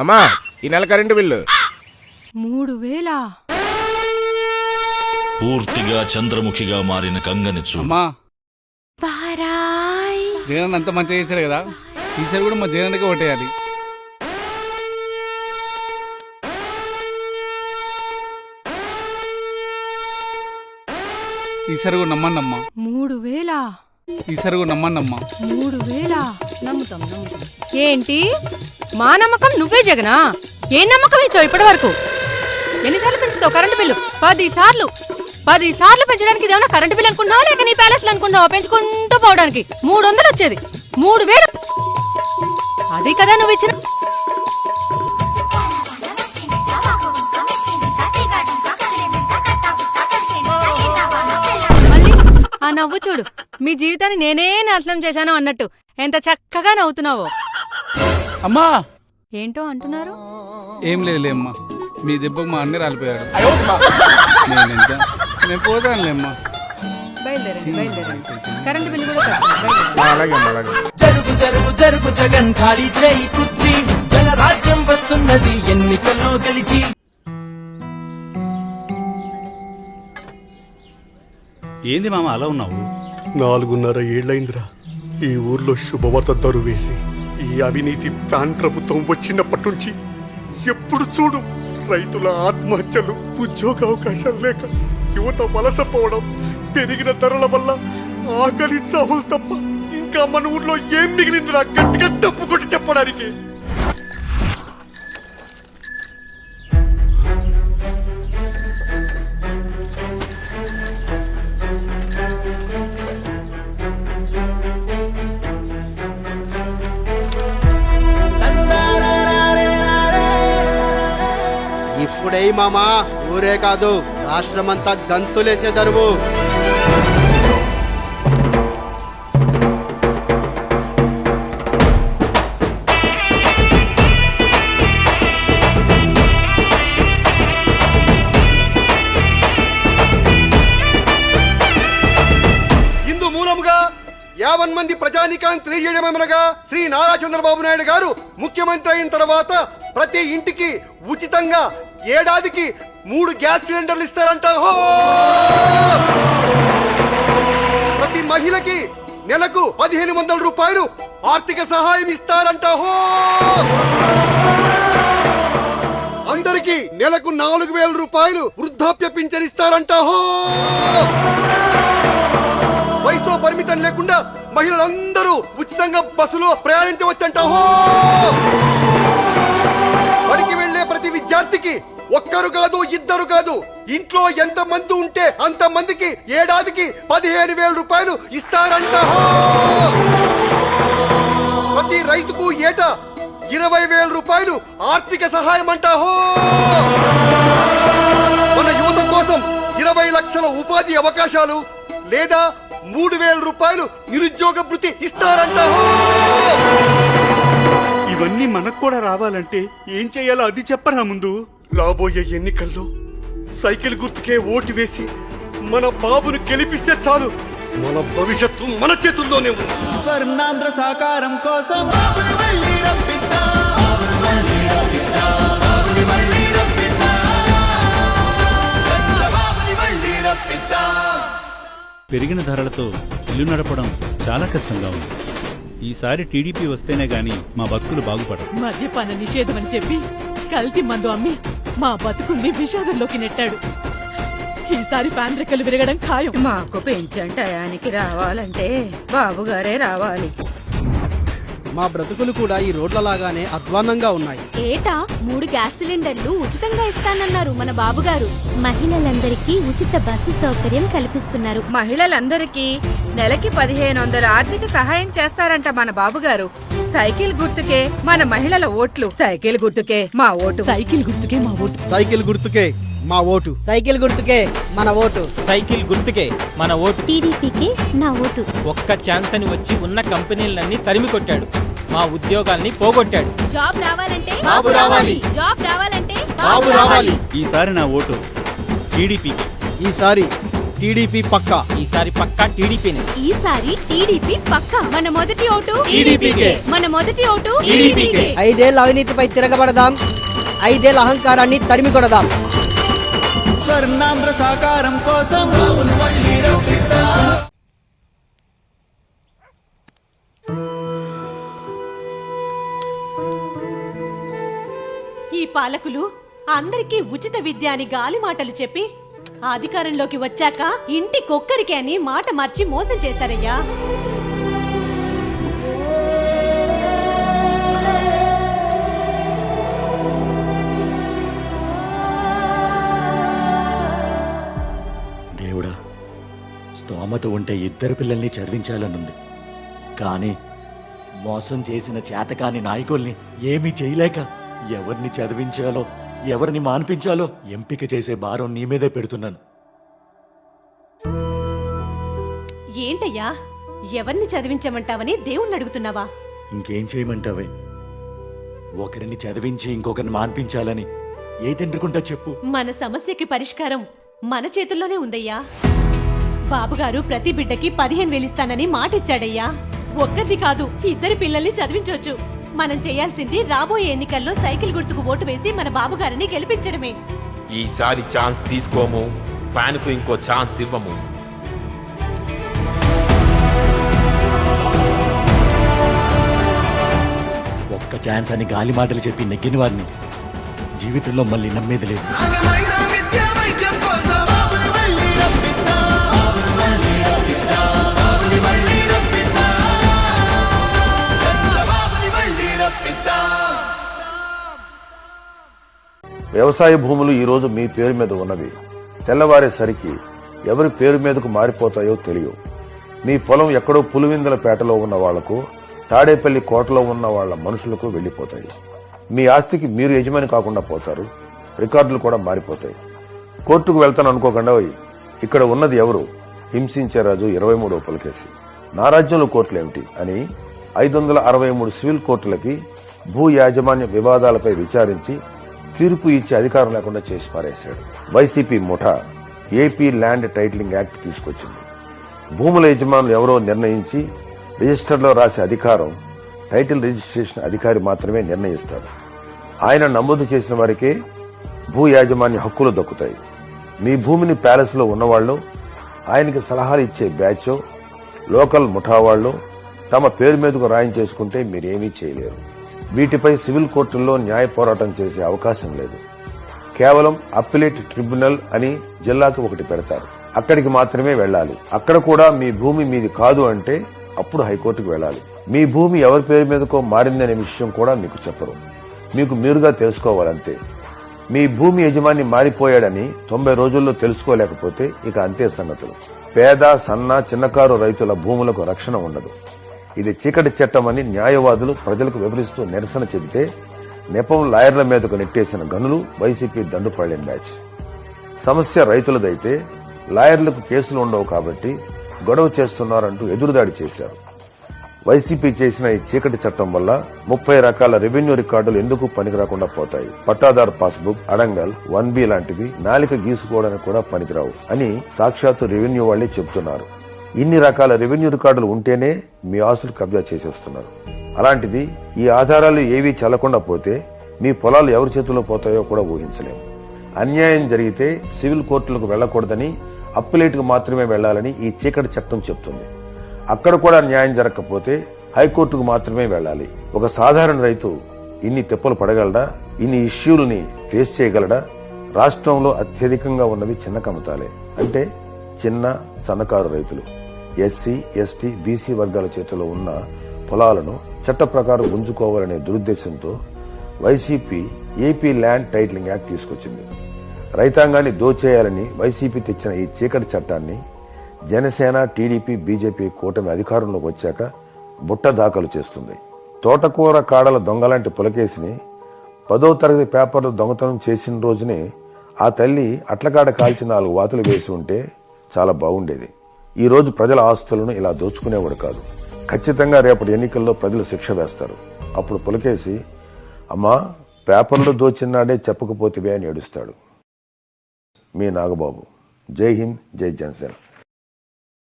అమ్మా ఈ నెల కరెంటు బిల్లు. మూడు వేలా పూర్తిగా చంద్రముఖిగా మారిన కంగని చూడు. అమ్మా. జగన్ అంత మంచిగా చేశారు కదా. ఈసారి కూడా మా జగన్కి ఓటేయాలి. ఈసారి కూడా నమ్మండమ్మా మూడు వేలా ఈసారి కూడా నమ్మండమ్మా మూడు వేలా? నమ్ముతాం నమ్ముతాం. ఏంటి? మా నమ్మకం నువ్వే జగనా? ఏ నమ్మకం ఇచ్చావు ఇప్పటి వరకు? ఎన్నిసార్లు పెంచుతావు కరెంటు బిల్లు? పది సార్లు పది సార్లు పెంచడానికి ఇదేమన్నా కరెంటు బిల్లు అనుకున్నావా లేక నీ ప్యాలెస్ అనుకున్నావా పెంచుకుంటూ పోవడానికి? మూడు వందలు వచ్చేది మూడు వేలు. అది కదా నువ్వు ఇచ్చిన నవ్వు చూడు. మీ జీవితాన్ని నేనే నాశనం చేశాను అన్నట్టు. ఎంత చక్కగా నవ్వుతున్నావో. అమ్మా! ఏంటో అంటున్నారు? ఏం లేదులే అమ్మా. మీ దెబ్బకు మా అన్ని రాలిపోయాడు. నేను పోతానులే అమ్మా. బయలుదేరండి బయలుదేరండి. కరెంటు బిల్లు కూడా జరుగు జరుగు జరుగు జగన్ ఖాళీ చేయి కుర్చీ. జనరాజ్యం వస్తున్నది ఎన్నికల్లో గెలిచి. ఏంది మామ అలా ఉన్నావు? నాలుగున్నర ఏళ్ళైందిరా ఈ ఊర్లో శుభవార్త దరువేసి ఈ అవినీతి ఫ్యాన్ ప్రభుత్వం వచ్చినప్పటి నుంచి ఎప్పుడు చూడు రైతుల ఆత్మహత్యలు ఉద్యోగ అవకాశాలు లేక యువత వలసపోవడం పెరిగిన ధరల వల్ల ఆకలి చావులు తప్ప ఇంకా మన ఊర్లో ఏం మిగిలిందిరా? గట్టిగా తప్పు కొట్టి చెప్పడానికి. ఇప్పుడే మామా ఊరే కాదు రాష్ట్రమంతా గంతులేసే దరువు. ఇందు యావన్ మంది ప్రజానికాన్ని తెలియజేయడమనగా శ్రీ నారా చంద్రబాబు నాయుడు గారు ముఖ్యమంత్రి అయిన తర్వాత ప్రతి ఇంటికి ఉచితంగా ఏడాదికి మూడు గ్యాస్ సిలిండర్లు ఇస్తారంట. ప్రతి మహిళకి నెలకు పదిహేను వందల రూపాయలు ఆర్థిక సహాయం ఇస్తారంట. అందరికి నెలకు నాలుగు వేల రూపాయలు వృద్ధాప్య పింఛన్ ఇస్తారంట. వయసు వయసుతో పరిమితం లేకుండా మహిళలందరూ ఉచితంగా బస్సులో ప్రయాణించవచ్చంట. హో! ప్రతి ఒక్కరు కాదు ఇద్దరు కాదు. ఇంట్లో ఎంత మంది ఉంటే అంత మందికి ఏడాదికి పదిహేను వేల రూపాయలు ఇస్తారంట. ప్రతి రైతుకు ఏటా ఇరవై వేల రూపాయలు ఆర్థిక సహాయం అంటాహో మన యువత కోసం ఇరవై లక్షల ఉపాధి అవకాశాలు లేదా మూడు వేల రూపాయలు నిరుద్యోగ భృతి ఇస్తారంటాహో ఇవన్నీ మనకు కూడా రావాలంటే ఏం చెయ్యాలో అది చెప్పరా ముందు. రాబోయే ఎన్నికల్లో సైకిల్ గుర్తుకే ఓటు వేసి మన బాబును గెలిపిస్తే చాలు. మన భవిష్యత్తు మన చేతుల్లోనే ఉంది. స్వర్ణాంధ్ర సాకారం కోసం. పెరిగిన ధరలతో ఇల్లు నడపడం చాలా కష్టంగా ఉంది. ఈసారి టీడీపీ వస్తేనే గాని మా బతుకులు బాగుపడవు. మద్యపాన నిషేధం అని చెప్పి కల్తీ మందు అమ్మి మా బతుకుల్ని విషాదంలోకి నెట్టాడు. ఈసారి పాంద్రికలు విరగడం ఖాయం. మాకు పెంచండి టయానికి రావాలంటే బాబుగారే రావాలి. మా బ్రతుకులు కూడా ఈ రోడ్లలాగానే అధ్వాన్నంగా ఉన్నాయి. ఏటా? మూడు గ్యాస్ సిలిండర్లు ఉచితంగా ఇస్తానన్నారు మన బాబుగారు. మహిళలందరికీ ఉచిత బస్సు సౌకర్యం కల్పిస్తున్నారు. మహిళలందరికీ నెలకి పదిహేను వందల ఆర్థిక సహాయం చేస్తారంట మన బాబుగారు. సైకిల్ గుర్తుకే మన మహిళల ఓట్లు. సైకిల్ గుర్తుకే మా ఓటు. సైకిల్ గుర్తుకే మా ఓటు. సైకిల్ గుర్తుకే మా ఓటు. సైకిల్ గుర్తుకే మన ఓటు. సైకిల్ గుర్తుకే మన ఓటు. టీడీపీకి నా ఓటు. ఒక్క ఛాన్స్ అని వచ్చి ఉన్న కంపెనీలన్నీ తరిమి కొట్టాడు. మా ఉద్యోగాల్ని పోగొట్టాడు. జాబ్ రావాలంటే బాబు రావాలి. జాబ్ రావాలంటే బాబు రావాలి. ఈసారి నా ఓటు టీడీపీకి. ఈసారి టీడీపీ పక్క. ఈసారి పక్కా టీడీపీని. ఈసారి టీడీపీ పక్క. మన మొదటి ఓటు టీడీపీకే. మన మొదటి ఓటు టీడీపీకే. ఐదేళ్ళ అవినీతిపై తిరగబడదాం. ఐదేళ్ళ అహంకారాన్ని తరిమి కొడదాం. స్వర్ణాంధ్ర సాకారం కోసం ఈ పాలకులు అందరికీ ఉచిత విద్య అని గాలి మాటలు చెప్పి అధికారంలోకి వచ్చాక ఇంటి కుక్కరికి అని మాట మార్చి మోసం చేశారయ్యా. దేవుడా స్తోమత ఉంటే ఇద్దరు పిల్లల్ని చదివించాలనుంది. కానీ మోసం చేసిన చేతకాని నాయకుల్ని ఏమీ చేయలేక ఎవరిని చదివించాలో ఎవరిని మాన్పించాలో ఎంపిక చేసే భారం నీ మీదే పెడుతున్నాను. ఏంటయ్యా? ఎవరిని చదివించమంటావని దేవుణ్ణి అడుగుతున్నావా? ఇంకేం చేయమంటావే? ఒకరిని చదివించి ఇంకొకరిని మాన్పించాలని ఏ తండ్రికుంటా చెప్పు? మన సమస్యకి పరిష్కారం మన చేతుల్లోనే ఉందయ్యా. బాబుగారు ప్రతి బిడ్డకి పదిహేను వేలిస్తానని మాటిచ్చాడయ్యా. ఒక్కరిది కాదు ఇద్దరి పిల్లల్ని చదివించవచ్చు మనం చేయాల్సింది రాబోయే ఎన్నికల్లో సైకిల్ గుర్తుకు ఓటు వేసి మన బాబుగారిని గెలిపించడమే. ఈసారి ఛాన్స్ తీసుకోము ఫ్యాన్కు ఇంకో ఛాన్స్ ఇవ్వము. ఒక్క ఛాన్స్ అని గాలి మాటలు చెప్పి నెగ్గిన వారిని జీవితంలో మళ్ళీ నమ్మేది లేదు. వ్యవసాయ భూములు ఈరోజు మీ పేరు మీద ఉన్నవి. తెల్లవారేసరికి ఎవరి పేరు మీదకు మారిపోతాయో తెలియవు. మీ పొలం ఎక్కడో పులివిందల పేటలో ఉన్న వాళ్ళకు తాడేపల్లి కోటలో ఉన్న వాళ్ళ మనుషులకు వెళ్ళిపోతాయి మీ ఆస్తికి మీరు యజమాని కాకుండా పోతారు. రికార్డులు కూడా మారిపోతాయి. కోర్టుకు వెళ్తాను అనుకోకుండా ఇక్కడ ఉన్నది ఎవరు? హింసించే రాజు ఇరవై మూడో పులకేసి. నా రాజ్యంలో కోర్టులేమిటి? అని ఐదు వందల అరవై మూడు సివిల్ కోర్టులకి భూ యాజమాన్య వివాదాలపై విచారించి తీర్పు ఇచ్చే అధికారం లేకుండా చేసి పారేశాడు. వైసీపీ ముఠా ఏపీ ల్యాండ్ టైటిలింగ్ యాక్ట్ తీసుకొచ్చింది. భూముల యజమానులు ఎవరో నిర్ణయించి రిజిస్టర్లో రాసే అధికారం టైటిల్ రిజిస్ట్రేషన్ అధికారి మాత్రమే నిర్ణయిస్తాడు. ఆయన నమోదు చేసిన వారికే భూ యాజమాన్య హక్కులు దక్కుతాయి. మీ భూమిని ప్యాలెస్లో ఉన్నవాళ్ళు ఆయనకి సలహాలు ఇచ్చే బ్యాచ్ లోకల్ ముఠా వాళ్ళు తమ పేరు మీదకు రాయించేసుకుంటే మీరేమీ చేయలేరు. వీటిపై సివిల్ కోర్టుల్లో న్యాయ పోరాటం చేసే అవకాశం లేదు. కేవలం అప్పిలేట్ ట్రిబ్యునల్ అని జిల్లాకి ఒకటి పెడతారు. అక్కడికి మాత్రమే వెళ్ళాలి. అక్కడ కూడా మీ భూమి మీది కాదు అంటే అప్పుడు హైకోర్టుకు వెళ్ళాలి. మీ భూమి ఎవరి పేరు మీదకో మారిందనే విషయం కూడా మీకు చెప్పరు. మీకు మీరుగా తెలుసుకోవాలంతే. మీ భూమి యజమాని మారిపోయాడని తొంభై రోజుల్లో తెలుసుకోలేకపోతే ఇక అంతే సంగతులు. పేద సన్న చిన్నకారు రైతుల భూములకు రక్షణ ఉండదు. ఇది చీకటి చట్టం అని న్యాయవాదులు ప్రజలకు వివరిస్తూ నిరసన చెబితే నెపం లాయర్ల మీదకు నెట్టేసిన గనులు వైసీపీ దండుపాళ్యం బ్యాచ్ సమస్య రైతులదైతే లాయర్లకు కేసులు ఉండవు కాబట్టి గొడవ చేస్తున్నారంటూ ఎదురుదాడి చేశారు. వైసీపీ చేసిన ఈ చీకటి చట్టం వల్ల ముప్పై రకాల రెవెన్యూ రికార్డులు ఎందుకు పనికిరాకుండా పోతాయి? పట్టాదారు పాస్బుక్ అడంగల్ వన్ బి లాంటివి నాలిక గీసుకోవడానికి కూడా పనికిరావు అని సాక్షాత్తు రెవెన్యూ వాళ్ళే చెబుతున్నారు. ఇన్ని రకాల రెవెన్యూ రికార్డులు ఉంటేనే మీ ఆస్తులు కబ్జా చేసేస్తున్నారు. అలాంటిది ఈ ఆధారాలు ఏవీ చల్లకుండా పోతే మీ పొలాలు ఎవరి చేతిలో పోతాయో కూడా ఊహించలేము. అన్యాయం జరిగితే సివిల్ కోర్టులకు వెళ్ళకూడదని అప్పిలేటుకు మాత్రమే వెళ్ళాలని ఈ చీకటి చట్టం చెప్తుంది. అక్కడ కూడా న్యాయం జరగకపోతే హైకోర్టుకు మాత్రమే వెళ్ళాలి. ఒక సాధారణ రైతు ఇన్ని తెప్పలు పడగలడా? ఇన్ని ఇష్యూలని ఫేస్ చేయగలడా? రాష్ట్రంలో అత్యధికంగా ఉన్నవి చిన్న కమతాలే. అంటే చిన్న సన్నకారు రైతులు. ఎస్సీ ఎస్టీ బీసీ వర్గాల చేతిలో ఉన్న పొలాలను చట్ట ప్రకారం గుంజుకోవాలనే దురుద్దేశంతో YCP AP land titling act తీసుకొచ్చింది. రైతాంగాన్ని దోచేయాలని వైసీపీ తెచ్చిన ఈ చీకటి చట్టాన్ని జనసేన టీడీపీ బీజేపీ కూటమి అధికారంలోకి వచ్చాక బుట్ట దాఖలు చేస్తుంది. తోటకూర కాడల దొంగలాంటి పులకేసిని పదో తరగతి పేపర్లు దొంగతనం చేసిన రోజునే ఆ తల్లి అట్లకాడ కాల్చి నాలుగు వాతులు వేసి ఉంటే చాలా బాగుండేది. ఈ రోజు ప్రజల ఆస్తులను ఇలా దోచుకునేవాడు కాదు. ఖచ్చితంగా రేపటి ఎన్నికల్లో ప్రజలు శిక్ష వేస్తారు. అప్పుడు పులకేసి అమ్మా పేపర్లు దోచినాడే చెప్పకపోతివే అని ఏడుస్తాడు. మీ నాగబాబు. జై హింద్ జై జనసేన.